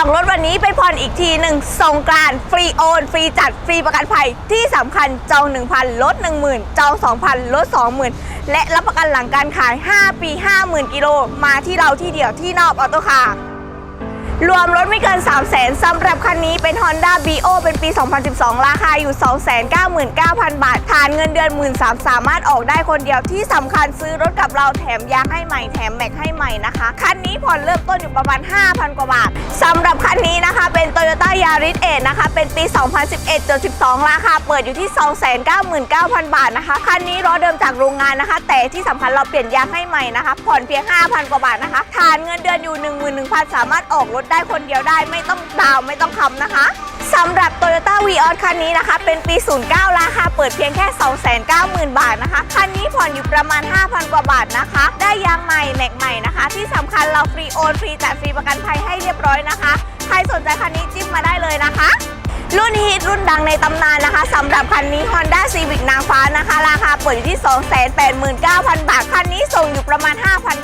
อกรถวันนี้ไปผ่อนอีกทีหนึ่งสงกรานฟรีโอน ฟรีจัด ฟรีประกันภัย ที่สำคัญจอง 1,000 ลด 10,000 จอง 2,000 ลด 20,000 และรับประกันหลังการขาย 5 ปี 50,000 กิโล มาที่เราที่เดียวที่นอกออโต้คาร์ รวมรถไม่เกิน 3 0 0 0 0 0สำหรับคันนี้เป็น Honda BO เป็นปี 2012 ราคาอยู่ 299,000 บาท ฐานเงินเดือน 1 3 0 0 0สามารถออกได้คนเดียวที่สำคัญซื้อรถกับเราแถมยางให้ใหม่แถมแม็กให้ใหม่นะคะ คันนี้ผ่อนเริ่มต้นอยู่ประมาณ 5,000 กว่าบาทสำหรับคันนี้นะคะเป็น Toyota Yaris 8นะคะ เป็นปี 2011-12 ราคาเปิดอยู่ที่ 299,000 บาทนะคะ คันนี้รถเดิมจากโรงงานนะคะ แต่ที่สำคัญเราเปลี่ยนยางให้ใหม่นะคะ ผ่อนเพียง 5,000 กว่าบาทนะคะ ฐานเงินเดือนอยู่ 11,000 สามารถออกรถได้คนเดียวได้ไม่ต้องดาวไม่ต้องคำนะคะสำหรับ Toyota v ีออคันนี้นะคะ เป็นปี 09 ราคาเปิดเพียงแค่ 290,000 บาทนะคะ คันนี้ผ่อนอยู่ประมาณ 5,000 กว่าบาทนะคะ ได้ยางใหม่แม็กใหม่นะคะ ที่สำคัญเราฟรีโอนฟรีจัดฟรีประกันภัยให้เรียบร้อยนะคะ ใครสนใจคันนี้จิ้มมาได้เลยนะคะรุ่นฮิตรุ่นดังในตำนานนะคะสำหรับคันนี้ Honda Civic นางฟ้านะคะ ราคาเปิดอยู่ที่ 289,000 บาท คันนี้ส่งอยู่ประมาณ5,900น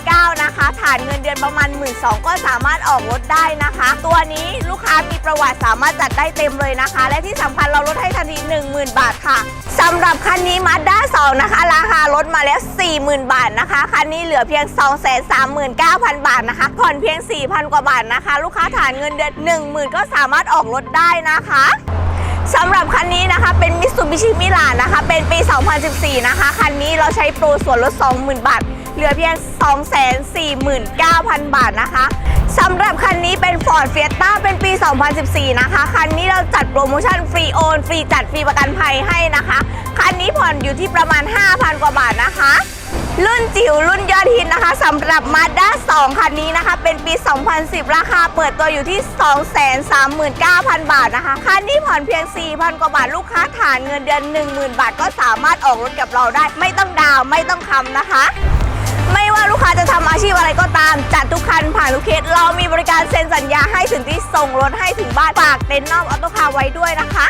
านเงินเดือนประมาณ 12,000ก็สามารถออกรถได้นะคะ ตัวนี้ลูกค้ามีประวัติสามารถจัดได้เต็มเลยนะคะ และที่สำคัญเราลดให้ทันที 10,000 บาทค่ะสำหรับคันนี้ Mazda 2นะคะ ราคาลดมาแล้ว 40,000 บาทนะคะ คันนี้เหลือเพียง 239,000 บาทนะคะ ผ่อนเพียง 4,000 กว่าบาทนะคะ ลูกค้าฐานเงินเดือน 10,000 ก็สามารถออกรถได้นะคะสำหรับคันนี้นะคะเป็นมิส Mitsubishi Milan นะคะ เป็นปี 2014 นะคะ คันนี้เราใช้โปรส่วนลด 20,000 บาท เหลือเพียง 249,000 บาทนะคะสำหรับคันนี้เป็น Ford Fiesta เป็นปี 2014 นะคะ คันนี้เราจัดโปรโมชั่นฟรีโอน ฟรีจัดฟรีประกันภัยให้นะคะ คันนี้ผ่อนอยู่ที่ประมาณ 5,000 กว่าบาทนะคะ รุ่นจิ๋วรุ่นยอดฮิตนะคะสำหรับ Mazda 2 คันนี้นะคะ เป็นปี 2010 ราคาเปิดตัวอยู่ที่ 239,000 บาทนะคะ คันนี้ผ่อนเพียง 4,000 กว่าบาท ลูกค้าฐานเงินเดือน 10,000 บาท ก็สามารถออกรถกับเราได้ ไม่ต้องดาวไม่ต้องคำนะคะ ไม่ว่าลูกค้าจะทำอาชีพอะไรก็ตาม จัดทุกคันผ่านทุกเคสเรามีบริการเซ็นสัญญาให้ถึงที่ส่งรถให้ถึงบ้านฝากเต็นท์นอกออโต้คาร์ไว้ด้วยนะคะ